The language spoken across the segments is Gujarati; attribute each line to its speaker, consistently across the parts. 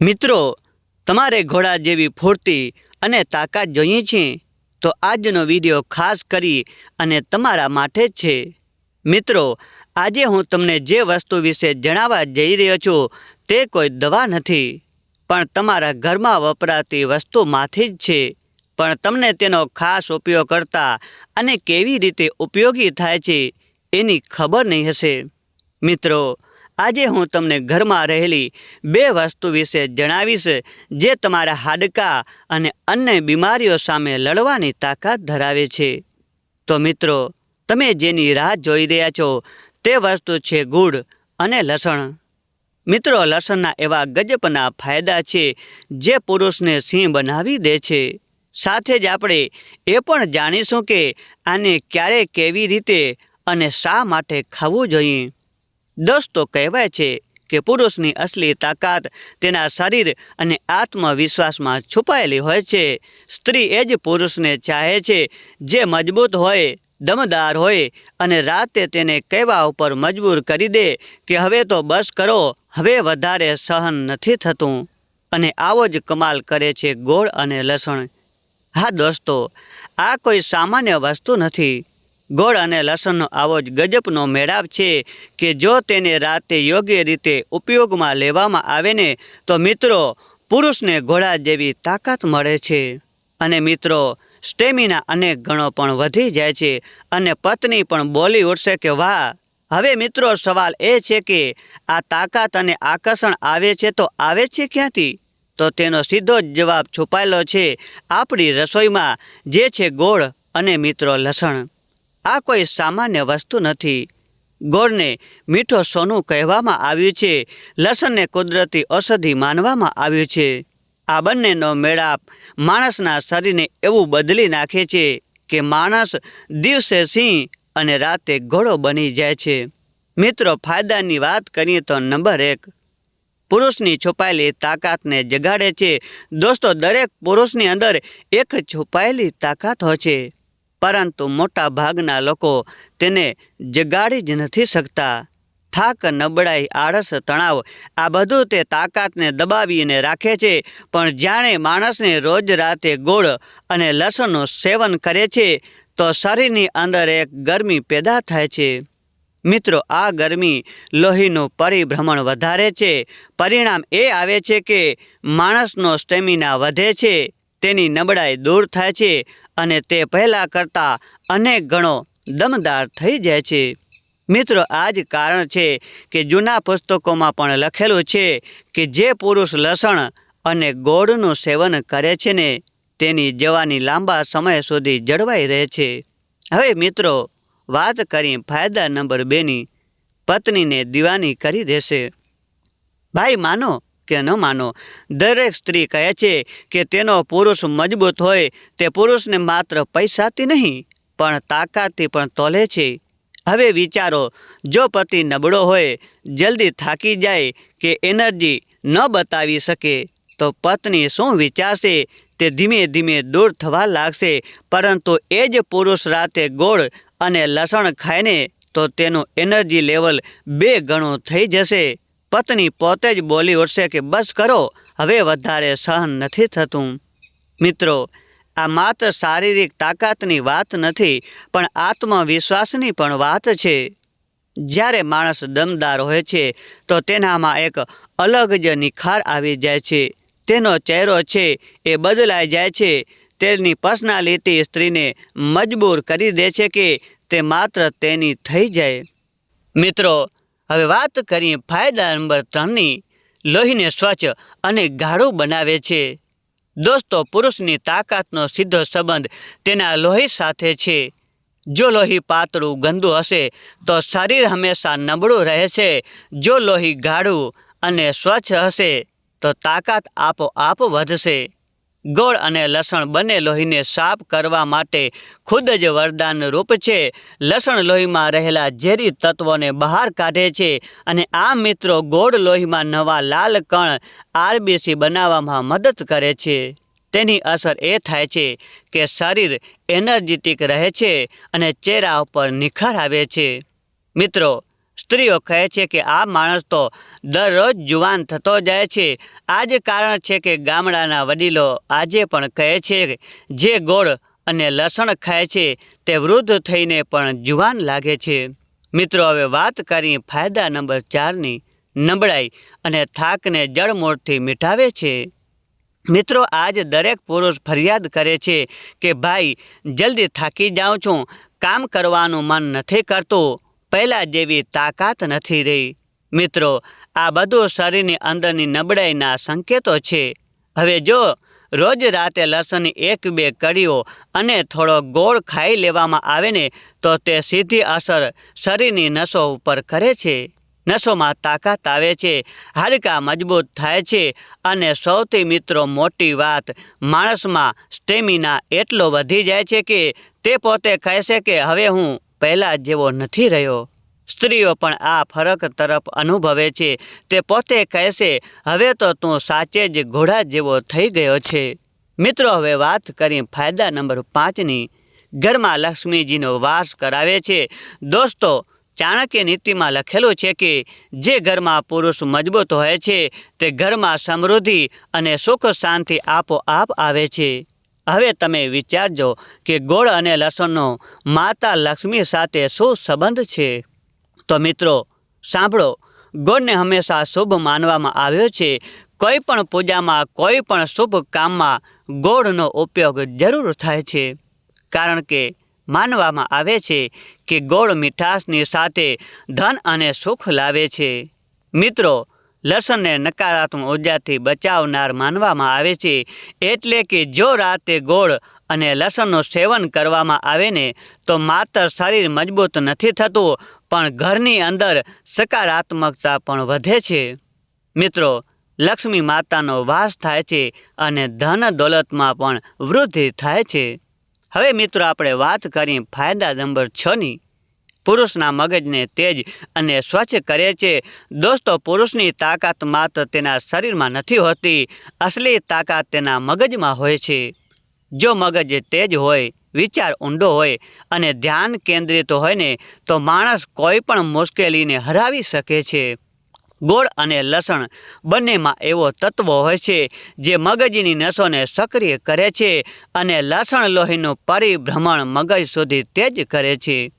Speaker 1: મિત્રો, તમારે ઘોડા જેવી ફૂર્તિ અને તાકાત જોઈએ છે? તો આજનો વીડિયો ખાસ કરી અને તમારા માટે જ છે. મિત્રો, આજે હું તમને જે વસ્તુ વિશે જણાવવા જઈ રહ્યો છું, તે કોઈ દવા નથી. પણ તમારા ઘરમાં વપરાતી વસ્તુમાંથી જ છે. પણ તમને તેનો ખાસ ઉપયોગ કરતા અને કેવી રીતે ઉપયોગી થાય છે, એની ખબર નહીં હશે. મિત્રો આજે હું તમને ઘરમાં રહેલી બે વસ્તુ વિશે જણાવીશ, જે તમારા હાડકાં અને અન્ય બીમારીઓ સામે લડવાની તાકાત ધરાવે છે. તો મિત્રો, તમે જેની રાહ જોઈ રહ્યા છો, તે વસ્તુ છે ગુડ અને લસણ. મિત્રો, લસણના એવા ગજબના ફાયદા છે, જે પુરુષને સિંહ બનાવી દે છે. સાથે જ આપણે એ પણ જાણીશું કે આને ક્યારે કેવી રીતે અને શા માટે ખાવું જોઈએ. દોસ્તો કહેવાય છે કે પુરુષની અસલી તાકાત તેના શરીર અને આત્મવિશ્વાસમાં છુપાયેલી હોય છે. સ્ત્રી એ જ પુરુષને ચાહે છે જે મજબૂત હોય, દમદાર હોય અને રાતે તેને કહેવા ઉપર મજબૂર કરી દે કે હવે તો બસ કરો, હવે વધારે સહન નથી થતું. અને આવો જ કમાલ કરે છે ગોળ અને લસણ. હા દોસ્તો, આ કોઈ સામાન્ય વસ્તુ નથી. ગોળ અને લસણનો આવો જ ગજબનો મેળાપ છે કે જો તેને રાતે યોગ્ય રીતે ઉપયોગમાં લેવામાં આવે ને, તો મિત્રો, પુરુષને ઘોડા જેવી તાકાત મળે છે. અને મિત્રો, સ્ટેમિના અનેક ગણો પણ વધી જાય છે અને પત્ની પણ બોલી ઉઠશે કે, વાહ. હવે મિત્રો, સવાલ એ છે કે, આ તાકાત અને આકર્ષણ આવે છે તો આવે છે ક્યાંથી? તો તેનો સીધો જ જવાબ છુપાયેલો છે આપણી રસોઈમાં, જે છે ગોળ અને મિત્રો લસણ. આ કોઈ સામાન્ય વસ્તુ નથી. ગોળને મીઠો સોનું કહેવામાં આવ્યું છે. લસણને કુદરતી ઔષધિ માનવામાં આવ્યું છે. આ બંનેનો મેળાપ માણસના શરીરને એવું બદલી નાખે છે કે માણસ દિવસે સિંહ અને રાતે ઘોડો બની જાય છે. મિત્રો, ફાયદાની વાત કરીએ તો નંબર એક. પુરુષની છુપાયેલી તાકાતને જગાડે છે. દોસ્તો, દરેક પુરુષની અંદર એક છુપાયેલી તાકાત હોય છે. પરંતુ મોટા ભાગના લોકો તેને જગાડી જ નથી શકતા. થાક, નબળાઈ, આળસ, તણાવ, આ બધું તે તાકાતને દબાવીને રાખે છે, પણ જાણે માણસને રોજ રાતે ગોળ અને લસણનું સેવન કરે છે, તો શરીરની અંદર એક ગરમી પેદા થાય છે. મિત્રો, આ ગરમી લોહીનું પરિભ્રમણ વધારે છે. પરિણામ એ આવે છે કે માણસનો સ્ટેમિના વધે છે, તેની નબળાઈ દૂર થાય છે અને તે પહેલાં કરતાં અનેક ગણો દમદાર થઈ જાય છે. મિત્રો, આ જ કારણ છે કે જૂના પુસ્તકોમાં પણ લખેલું છે કે જે પુરુષ લસણ અને ગોળનું સેવન કરે છે ને, તેની જવાની લાંબા સમય સુધી જળવાઈ રહે છે. હવે મિત્રો, વાત કરી ફાયદા નંબર બેની. પત્નીને દીવાની કરી દેશે. ભાઈ, માનો કે ન માનો. દરેક સ્ત્રી કહે છે કે તેનો પુરુષ મજબૂત હોય, તે પુરુષને માત્ર પૈસાથી નહીં, પણ તાકાતથી પણ તોલે છે. હવે વિચારો, જો પતિ નબળો હોય, જલ્દી થાકી જાય કે એનર્જી ન બતાવી શકે, તો પત્ની શું વિચારશે? તે ધીમે ધીમે દૂર થવા લાગશે, પરંતુ એ જ પુરુષ રાતે ગોળ અને લસણ ખાઈને તો તેનું એનર્જી લેવલ બે ગણું થઈ જશે. પત્ની પોતે જ બોલી ઉઠશે કે, બસ કરો, હવે વધારે સહન નથી થતું. મિત્રો, આ માત્ર શારીરિક તાકાતની વાત નથી, પણ આત્મવિશ્વાસની પણ વાત છે. જ્યારે માણસ દમદાર હોય છે, તો તેનામાં એક અલગ જ નિખાર આવી જાય છે. તેનો ચહેરો છે, એ બદલાઈ જાય છે. તેની પર્સનાલિટી સ્ત્રીને મજબૂર કરી દે છે કે, તે માત્ર તેની થઈ જાય. મિત્રો હવે વાત કરીએ ફાયદા નંબર ત્રણની. લોહીને સ્વચ્છ અને ગાઢું બનાવે છે. દોસ્તો, પુરુષની તાકાતનો સીધો સંબંધ તેના લોહી સાથે છે. જો લોહી પાતળું, ગંદુ હશે, તો શરીર હંમેશા નબળું રહે છે. જો લોહી ગાઢું અને સ્વચ્છ હશે, તો તાકાત આપોઆપ વધશે. ગોળ અને લસણ બંને લોહીને સાફ કરવા માટે ખુદ જ વરદાન રૂપ છે. લસણ લોહીમાં રહેલા ઝેરી તત્વોને બહાર કાઢે છે અને આ મિત્રો ગોળ લોહીમાં નવા લાલ કણ આરબીસી બનાવવામાં મદદ કરે છે. તેની અસર એ થાય છે કે શરીર એનર્જેટિક રહે છે અને ચહેરા ઉપર નિખાર આવે છે. મિત્રો સ્ત્રીઓ કહે છે કે આ માણસ તો દરરોજ જુવાન થતો જાય છે. આ જ કારણ છે કે ગામડાના વડીલો આજે પણ કહે છે જે ગોળ અને લસણ ખાય છે તે વૃદ્ધ થઈને પણ જુવાન લાગે છે. મિત્રો, હવે વાત કરી ફાયદા નંબર ચારની નબળાઈ અને થાકને જળમૂળથી મિટાવે છે. મિત્રો, આજ દરેક પુરુષ ફરિયાદ કરે છે કે, ભાઈ, જલ્દી થાકી જાઉં છું. કામ કરવાનું મન નથી કરતું. પહેલાં જેવી તાકાત નથી રહી. મિત્રો, આ બધું શરીરની અંદરની નબળાઈના સંકેતો છે. હવે જો રોજ રાતે લસણની એક બે કડીઓ અને થોડો ગોળ ખાઈ લેવામાં આવે ને, તો તે સીધી અસર શરીરની નસો ઉપર કરે છે. નસોમાં તાકાત આવે છે, હાડકાં મજબૂત થાય છે અને સૌથી મિત્રો મોટી વાત, માણસમાં સ્ટેમિના એટલો વધી જાય છે કે તે પોતે કહેશે કે હવે હું પહેલાં જેવો નથી રહ્યો. સ્ત્રીઓ પણ આ ફરક તરફ અનુભવે છે. તે પોતે કહેશે, હવે તો તું સાચે જ ઘોડા જેવો થઈ ગયો છે. મિત્રો, હવે વાત કરી ફાયદા નંબર પાંચની. ઘરમાં લક્ષ્મીજીનો વાસ કરાવે છે. દોસ્તો, ચાણક્ય નીતિમાં લખેલું છે કે, જે ઘરમાં પુરુષ મજબૂત હોય છે, તે ઘરમાં સમૃદ્ધિ અને સુખ શાંતિ આપોઆપ આવે છે. હવે તમે વિચારજો કે ગોળ અને લસણનો માતા લક્ષ્મી સાથે શું સંબંધ છે? તો મિત્રો, સાંભળો. ગોળને હંમેશા શુભ માનવામાં આવ્યો છે. કોઈ પણ પૂજામાં, કોઈ પણ શુભ કામમાં ગોળનો ઉપયોગ જરૂર થાય છે. કારણ કે માનવામાં આવે છે કે ગોળ મીઠાશની સાથે ધન અને સુખ લાવે છે. મિત્રો લસણને નકારાત્મક ઉર્જાથી બચાવનાર માનવામાં આવે છે. એટલે કે જો રાતે ગોળ અને લસણનું સેવન કરવામાં આવે ને, તો માત્ર શરીર મજબૂત નથી થતું, પણ ઘરની અંદર સકારાત્મકતા પણ વધે છે. મિત્રો, લક્ષ્મી માતાનો વાસ થાય છે અને ધન દોલતમાં પણ વૃદ્ધિ થાય છે. હવે મિત્રો, આપણે વાત કરીએ ફાયદા નંબર છની પુરુષના મગજને તેજ અને સ્વચ્છ કરે છે. દોસ્તો, પુરુષની તાકાત માત્ર તેના શરીરમાં નથી હોતી, અસલી તાકાત તેના મગજમાં હોય છે. જો મગજ તેજ હોય, વિચાર ઊંડો હોય અને ધ્યાન કેન્દ્રિત હોય ને, તો માણસ કોઈ પણ મુશ્કેલીને હરાવી શકે છે. ગોળ અને લસણ બંનેમાં એવો તત્વ હોય છે જે મગજની નસોને સક્રિય કરે છે અને લસણ લોહીનું પરિભ્રમણ મગજ સુધી તેજ કરે છે.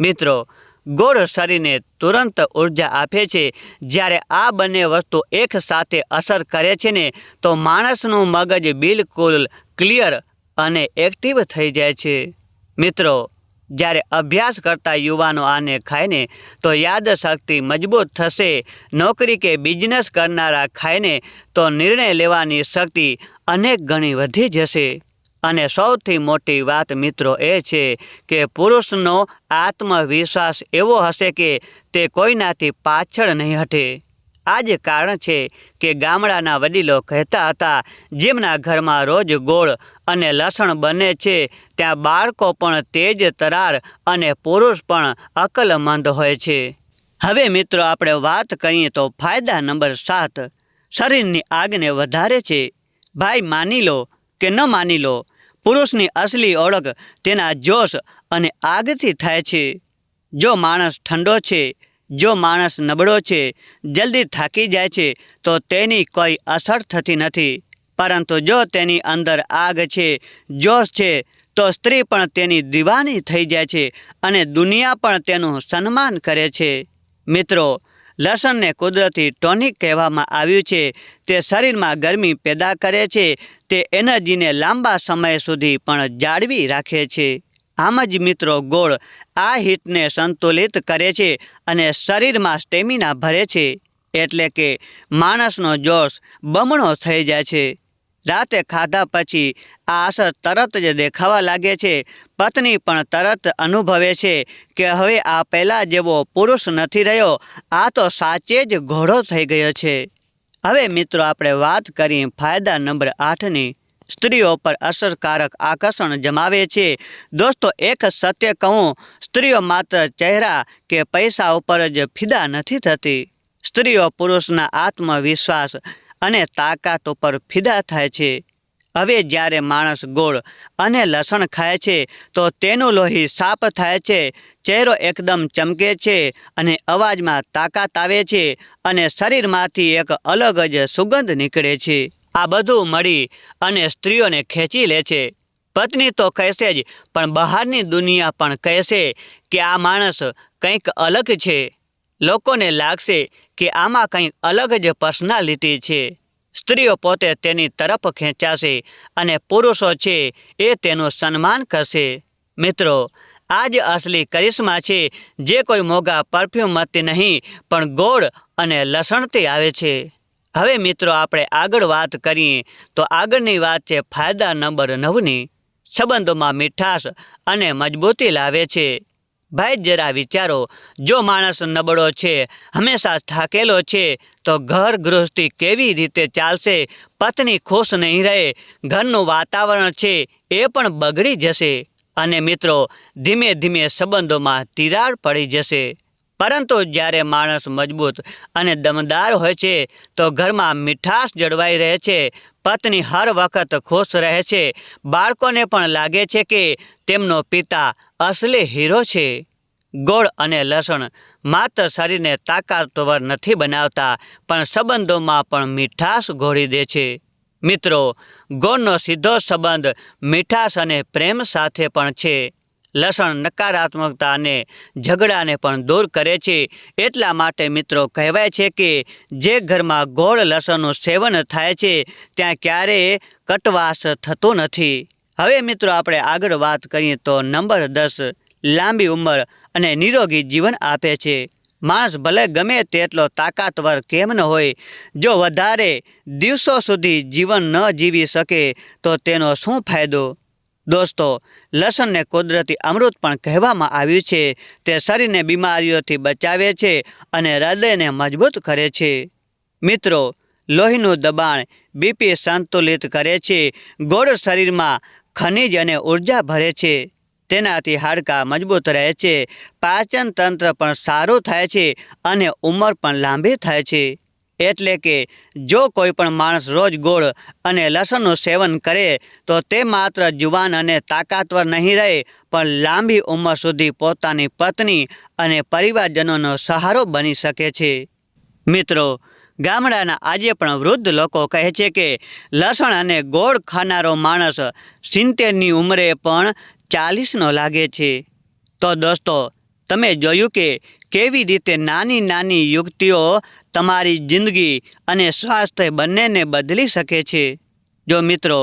Speaker 1: મિત્રો, ગોળ શરીરને તુરંત ઊર્જા આપે છે. જ્યારે આ બંને વસ્તુ એકસાથે અસર કરે છે ને, તો માણસનું મગજ બિલકુલ ક્લિયર અને એક્ટિવ થઈ જાય છે. મિત્રો, જ્યારે અભ્યાસ કરતા યુવાનો આને ખાયને તો યાદશક્તિ મજબૂત થશે. નોકરી કે બિઝનેસ કરનારા ખાયને તો નિર્ણય લેવાની શક્તિ અનેક ગણી વધી જશે. અને સૌથી મોટી વાત મિત્રો એ છે કે પુરુષનો આત્મવિશ્વાસ એવો હશે કે તે કોઈનાથી પાછળ નહીં હટે. આ જ કારણ છે કે ગામડાના વડીલો કહેતા હતા, જેમના ઘરમાં રોજ ગોળ અને લસણ બને છે, ત્યાં બાળકો પણ તેજ તરાર અને પુરુષ પણ અકલમંદ હોય છે. હવે મિત્રો આપણે વાત કરીએ તો ફાયદા નંબર સાત. શરીરની આગને વધારે છે. ભાઈ માની લો કે ન માની લો. પુરુષની અસલી ઓળખ તેના જોશ અને આગથી થાય છે. જો માણસ ઠંડો છે, જો માણસ નબળો છે, જલ્દી થાકી જાય છે, તો તેની કોઈ અસર થતી નથી. પરંતુ જો તેની અંદર આગ છે, જોશ છે, તો સ્ત્રી પણ તેની દીવાની થઈ જાય છે અને દુનિયા પણ તેનું સન્માન કરે છે. મિત્રો, લસણને કુદરતી ટોનિક કહેવામાં આવ્યું છે. તે શરીરમાં ગરમી પેદા કરે છે, તે એનર્જીને લાંબા સમય સુધી પણ જાળવી રાખે છે. આમ જ મિત્રો, ગોળ આ હીટને સંતુલિત કરે છે અને શરીરમાં સ્ટેમિના ભરે છે, એટલે કે માણસનો જોશ બમણો થઈ જાય છે. રાતે ખાધા પછી આ અસર તરત જ દેખાવા લાગે છે. પત્ની પણ તરત અનુભવે છે કે હવે આ પહેલાં જેવો પુરુષ નથી રહ્યો, આ તો સાચે જ ઘોડો થઈ ગયો છે. હવે મિત્રો આપણે વાત કરીએ ફાયદા નંબર આઠની. સ્ત્રીઓ પર અસરકારક આકર્ષણ જમાવે છે. દોસ્તો, એક સત્ય કહું, સ્ત્રીઓ માત્ર ચહેરા કે પૈસા ઉપર જ ફિદા નથી થતી. સ્ત્રીઓ પુરુષના આત્મવિશ્વાસ અને તાકાત ઉપર ફિદા થાય છે. હવે જ્યારે માણસ ગોળ અને લસણ ખાય છે, તો તેનું લોહી સાફ થાય છે, ચહેરો એકદમ ચમકે છે અને અવાજમાં તાકાત આવે છે અને શરીરમાંથી એક અલગ જ સુગંધ નીકળે છે. આ બધું મળી અને સ્ત્રીઓને ખેંચી લે છે. પત્ની તો કહેશે જ, પણ બહારની દુનિયા પણ કહેશે કે આ માણસ કંઈક અલગ છે. લોકોને લાગશે કે આમાં કંઈક અલગ જ પર્સનાલિટી છે. સ્ત્રીઓ પોતે તેની તરફ ખેંચાશે અને પુરુષો છે એ તેનું સન્માન કરશે. મિત્રો આ જ અસલી કરિશ્મા છે, જે કોઈ મોંઘા પરફ્યુમથી નહીં, પણ ગોળ અને લસણથી આવે છે. હવે મિત્રો, આપણે આગળ વાત કરીએ, તો આગળની વાત છે ફાયદા નંબર નવની. સંબંધોમાં મીઠાશ અને મજબૂતી લાવે છે. ભાઈ, જરા વિચારો. જો માણસ નબળો છે, હંમેશા થાકેલો છે, તો ઘર ગૃહસ્થી કેવી રીતે ચાલશે? પત્ની ખુશ નહીં રહે, ઘરનું વાતાવરણ છે, એ પણ બગડી જશે. અને મિત્રો, ધીમે ધીમે સંબંધોમાં તિરાડ પડી જશે. પરંતુ જ્યારે માણસ મજબૂત અને દમદાર હોય છે, તો ઘરમાં મીઠાશ જળવાઈ રહે છે, પત્ની હર વખત ખુશ રહે છે. બાળકોને પણ લાગે છે કે તેમનો પિતા અસલી હીરો છે. ગોળ અને લસણ માત્ર શરીરને તાકાતવર નથી બનાવતા, પણ સંબંધોમાં પણ મીઠાશ ઘોળી દે છે. મિત્રો, ગોળનો સીધો સંબંધ મીઠાશ અને પ્રેમ સાથે પણ છે. લસણ નકારાત્મકતા અને ઝઘડાને પણ દૂર કરે છે. એટલા માટે મિત્રો કહેવાય છે કે, જે ઘરમાં ગોળ લસણનું સેવન થાય છે, ત્યાં ક્યારેય કટવાસ થતો નથી. હવે મિત્રો આપણે આગળ વાત કરીએ તો નંબર દસ લાંબી ઉંમર અને નિરોગી જીવન આપે છે. માણસ ભલે ગમે તેટલો તાકાતવર કેમ ન હોય, જો વધારે દિવસો સુધી જીવન ન જીવી શકે, તો તેનો શું ફાયદો? દોસ્તો, લસણને કુદરતી અમૃત પણ કહેવામાં આવ્યું છે. તે શરીરને બીમારીઓથી બચાવે છે અને હૃદયને મજબૂત કરે છે. મિત્રો, લોહીનું દબાણ બીપી સંતુલિત કરે છે. ગોળ શરીરમાં ખનિજ અને ઊર્જા ભરે છે. તેનાથી હાડકાં મજબૂત રહે છે. પાચન તંત્ર પણ સારું થાય છે અને ઉંમર પણ લાંબી થાય છે. એટલે કે જો કોઈ પણ માણસ રોજ ગોળ અને લસણનું સેવન કરે, તો તે માત્ર જુવાન અને તાકાતવર નહીં રહે, પણ લાંબી ઉંમર સુધી પોતાની પત્ની અને પરિવારજનોનો સહારો બની શકે છે. મિત્રો ગામડાના આજે પણ વૃદ્ધ લોકો કહે છે કે લસણ અને ગોળ ખાનારો માણસ સિત્તેરની ઉંમરે પણ ચાલીસનો લાગે છે. તો દોસ્તો, તમે જોયું કે કેવી રીતે નાની નાની યુક્તિઓ તમારી જિંદગી અને સ્વાસ્થ્ય બંનેને બદલી શકે છે? જો મિત્રો,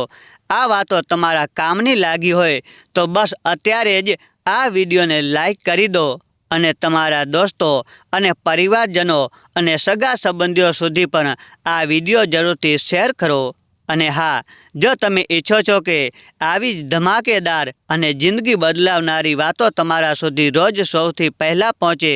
Speaker 1: આ વાતો તમારા કામની લાગી હોય તો બસ અત્યારે જ આ વિડીયોને લાઈક કરી દો. અને તમારા દોસ્તો અને પરિવારજનો અને સગા સંબંધીઓ સુધી પણ આ વીડિયો જરૂરથી શેર કરો. અને હા, જો તમે ઈચ્છો છો કે આવી જ ધમાકેદાર અને જિંદગી બદલાવનારી વાતો તમારા સુધી રોજ સૌથી પહેલાં પહોંચે,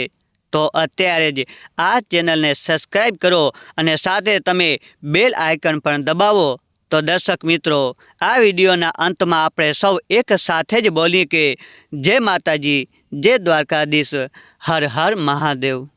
Speaker 1: તો અત્યારે જ આ ચેનલને સબસ્ક્રાઈબ કરો અને સાથે તમે બેલ આઇકન પણ દબાવો. તો દર્શક મિત્રો, આ વિડીયોના અંતમાં આપણે સૌ એક સાથે જ બોલીએ કે જય માતાજી. જય દ્વારકાધીશ. હર હર મહાદેવ.